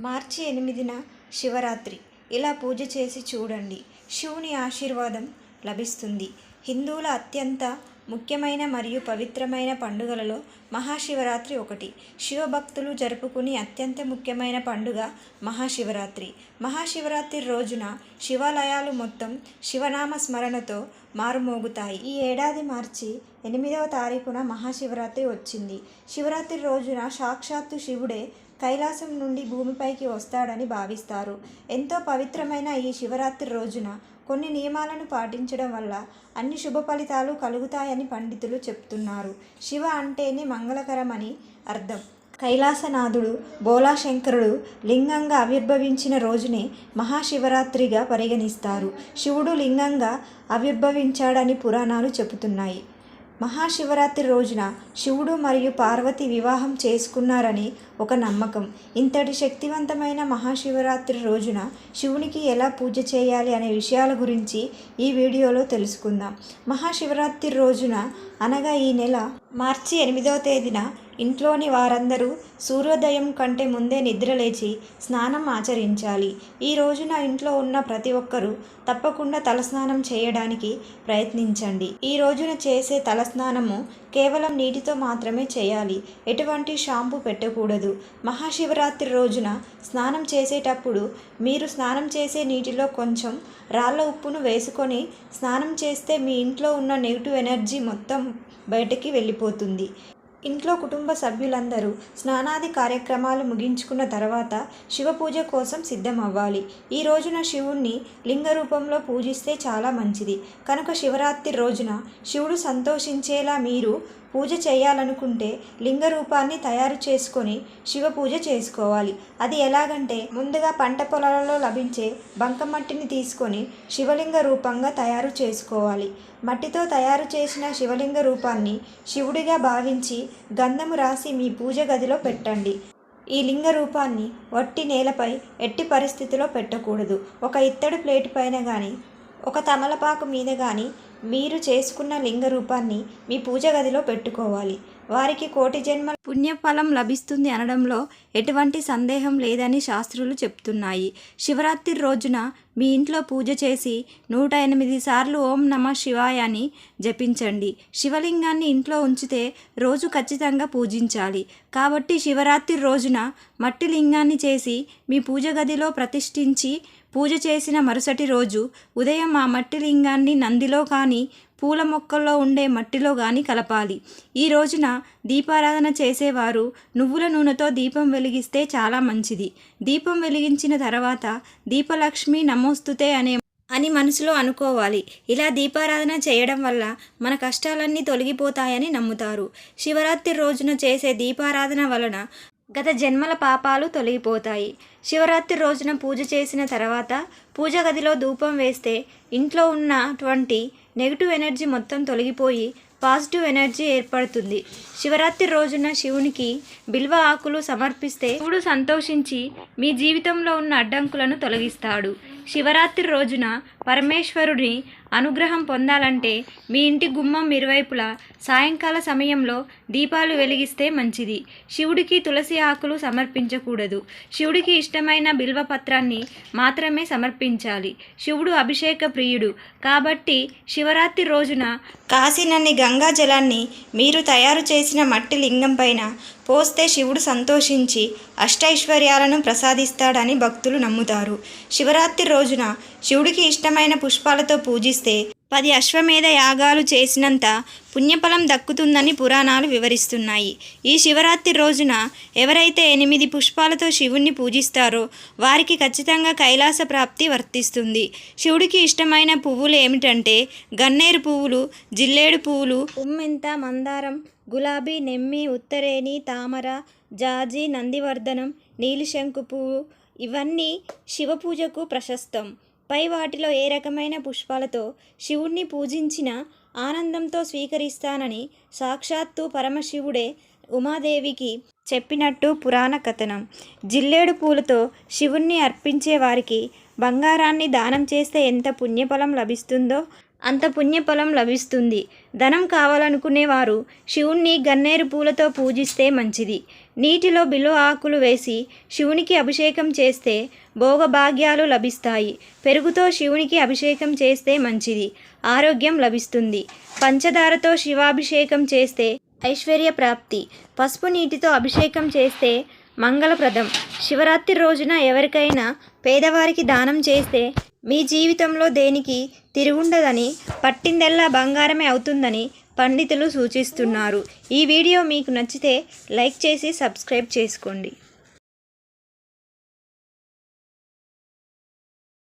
మార్చి ఎనిమిదిన శివరాత్రి. ఇలా పూజ చేసి చూడండి. శివుని ఆశీర్వాదం లభిస్తుంది. హిందువుల అత్యంత ముఖ్యమైన మరియు పవిత్రమైన పండుగలలో మహాశివరాత్రి ఒకటి. శివభక్తులు జరుపుకునే అత్యంత ముఖ్యమైన పండుగ మహాశివరాత్రి. మహాశివరాత్రి రోజున శివాలయాలు మొత్తం శివనామ స్మరణతో మారుమోగుతాయి. ఈ ఏడాది మార్చి ఎనిమిదవ తారీఖున మహాశివరాత్రి వచ్చింది. శివరాత్రి రోజున సాక్షాత్తు శివుడే కైలాసం నుండి భూమిపైకి వస్తాడని భావిస్తారు. ఎంతో పవిత్రమైన ఈ శివరాత్రి రోజున కొన్ని నియమాలను పాటించడం వల్ల అన్ని శుభ ఫలితాలు కలుగుతాయని పండితులు చెప్తున్నారు. శివ అంటేనే మంగళకరమని అర్థం. కైలాసనాథుడు బోలాశంకరుడు లింగంగా ఆవిర్భవించిన రోజునే మహాశివరాత్రిగా పరిగణిస్తారు. శివుడు లింగంగా ఆవిర్భవించాడని పురాణాలు చెబుతున్నాయి. మహాశివరాత్రి రోజున శివుడు మరియు పార్వతి వివాహం చేసుకున్నారని ఒక నమ్మకం. ఇంతటి శక్తివంతమైన మహాశివరాత్రి రోజున శివునికి ఎలా పూజ చేయాలి అనే విషయాల గురించి ఈ వీడియోలో తెలుసుకుందాం. మహాశివరాత్రి రోజున అనగా ఈ నెల మార్చి ఎనిమిదవ తేదీన ఇంట్లోని వారందరూ సూర్యోదయం కంటే ముందే నిద్రలేచి స్నానం ఆచరించాలి. ఈ రోజున ఇంట్లో ఉన్న ప్రతి ఒక్కరూ తప్పకుండా తలస్నానం చేయడానికి ప్రయత్నించండి. ఈ రోజున చేసే తలస్నానము కేవలం నీటితో మాత్రమే చేయాలి. ఎటువంటి షాంపూ పెట్టకూడదు. మహాశివరాత్రి రోజున స్నానం చేసేటప్పుడు మీరు స్నానం చేసే నీటిలో కొంచెం రాళ్ళ ఉప్పును వేసుకొని స్నానం చేస్తే మీ ఇంట్లో ఉన్న నెగిటివ్ ఎనర్జీ మొత్తం బయటకి వెళ్ళిపోతుంది. ఇంట్లో కుటుంబ సభ్యులందరూ స్నానాది కార్యక్రమాలు ముగించుకున్న తర్వాత శివ పూజ కోసం సిద్ధం అవ్వాలి ఈ రోజున శివుణ్ణి లింగ రూపంలో పూజిస్తే చాలా మంచిది. కనుక శివరాత్రి రోజున శివుడు సంతోషించేలా మీరు పూజ చేయాలనుకుంటే లింగ రూపాన్ని తయారు చేసుకొని శివ పూజ చేసుకోవాలి. అది ఎలాగంటే ముందుగా పంట పొలాలలో లభించే బంకమట్టిని తీసుకొని శివలింగ రూపంగా తయారు చేసుకోవాలి. మట్టితో తయారు చేసిన శివలింగ రూపాన్ని శివుడిగా భావించి గంధము రాసి మీ పూజ గదిలో పెట్టండి. ఈ లింగ రూపాన్ని వట్టి నేలపై ఎట్టి పరిస్థితిలో పెట్టకూడదు. ఒక ఇత్తడి ప్లేట్ పైన కానీ ఒక తమలపాకు మీద కానీ మీరు చేసుకున్న లింగ రూపాన్ని మీ పూజ గదిలో పెట్టుకోవాలి. వారికి కోటి జన్మ పుణ్యఫలం లభిస్తుంది అనడంలో ఎటువంటి సందేహం లేదని శాస్త్రులు చెప్తున్నాయి. శివరాత్రి రోజున మీ ఇంట్లో పూజ చేసి నూట ఎనిమిది సార్లు ఓం నమ శివాయ అని జపించండి. శివలింగాన్ని ఇంట్లో ఉంచితే రోజు ఖచ్చితంగా పూజించాలి. కాబట్టి శివరాత్రి రోజున మట్టి లింగాన్ని చేసి మీ పూజ గదిలో ప్రతిష్ఠించి పూజ చేసిన మరుసటి రోజు ఉదయం ఆ మట్టి లింగాన్ని నందిలో కానీ పూల మొక్కల్లో ఉండే మట్టిలో కానీ కలపాలి. ఈ రోజున దీపారాధన చేసేవారు నువ్వుల నూనెతో దీపం వెలిగిస్తే చాలా మంచిది. దీపం వెలిగించిన తర్వాత దీపలక్ష్మి నమోస్తుతే అనే అని మనసులో అనుకోవాలి. ఇలా దీపారాధన చేయడం వల్ల మన కష్టాలన్నీ తొలగిపోతాయని నమ్ముతారు. శివరాత్రి రోజున చేసే దీపారాధన వలన గత జన్మల పాపాలు తొలగిపోతాయి. శివరాత్రి రోజున పూజ చేసిన తర్వాత పూజ గదిలో ధూపం వేస్తే ఇంట్లో ఉన్నటువంటి నెగిటివ్ ఎనర్జీ మొత్తం తొలగిపోయి పాజిటివ్ ఎనర్జీ ఏర్పడుతుంది. శివరాత్రి రోజున శివునికి బిల్వ ఆకులు సమర్పిస్తే శివుడు సంతోషించి మీ జీవితంలో ఉన్న అడ్డంకులను తొలగిస్తాడు. శివరాత్రి రోజున పరమేశ్వరుని అనుగ్రహం పొందాలంటే మీ ఇంటి గుమ్మం ఇరువైపులా సాయంకాల సమయంలో దీపాలు వెలిగిస్తే మంచిది. శివుడికి తులసి ఆకులు సమర్పించకూడదు. శివుడికి ఇష్టమైన బిల్వ పత్రాన్ని మాత్రమే సమర్పించాలి. శివుడు అభిషేక ప్రియుడు. కాబట్టి శివరాత్రి రోజున కాసినన్ని గంగా జలాన్ని మీరు తయారు చేసిన మట్టి లింగం పైన పోస్తే శివుడు సంతోషించి అష్టైశ్వర్యాలను ప్రసాదిస్తాడని భక్తులు నమ్ముతారు. శివరాత్రి రోజున శివుడికి ఇష్టమైన పుష్పాలతో పూజిస్తే పది అశ్వమేధ యాగాలు చేసినంత పుణ్యఫలం దక్కుతుందని పురాణాలు వివరిస్తున్నాయి. ఈ శివరాత్రి రోజున ఎవరైతే ఎనిమిది పుష్పాలతో శివుణ్ణి పూజిస్తారో వారికి ఖచ్చితంగా కైలాస ప్రాప్తి వర్తిస్తుంది. శివుడికి ఇష్టమైన పువ్వులు ఏమిటంటే గన్నేరు పువ్వులు జిల్లేడు పువ్వులు ఉమ్మెంత మందారం గులాబీ నెమ్మి ఉత్తరేణి తామర జాజి నందివర్ధనం నీలిశంకు పువ్వు. ఇవన్నీ శివ పూజకు ప్రశస్తం. పై వాటిలో ఏ రకమైన పుష్పాలతో శివుణ్ణి పూజించిన ఆనందంతో స్వీకరిస్తానని సాక్షాత్తు పరమశివుడే ఉమాదేవికి చెప్పినట్టు పురాణ కథనం. జిల్లేడు పూలతో శివుణ్ణి అర్పించే వారికి బంగారాన్ని దానం చేస్తే ఎంత పుణ్యఫలం లభిస్తుందో అంత పుణ్యఫలం లభిస్తుంది. ధనం కావాలనుకునేవారు శివుణ్ణి గన్నేరు పూలతో పూజిస్తే మంచిది. నీటిలో బిల్వ ఆకులు వేసి శివునికి అభిషేకం చేస్తే భోగభాగ్యాలు లభిస్తాయి. పెరుగుతో శివునికి అభిషేకం చేస్తే మంచిది. ఆరోగ్యం లభిస్తుంది. పంచదారతో శివాభిషేకం చేస్తే ఐశ్వర్య ప్రాప్తి. పసుపు నీటితో అభిషేకం చేస్తే మంగళప్రదం. శివరాత్రి రోజున ఎవరికైనా పేదవారికి దానం చేస్తే మీ జీవితంలో దేనికి తిరుగుండదని పట్టిందల్లా బంగారమే అవుతుందని పండితులు సూచిస్తున్నారు. ఈ వీడియో మీకు నచ్చితే లైక్ చేసి సబ్స్క్రైబ్ చేసుకోండి.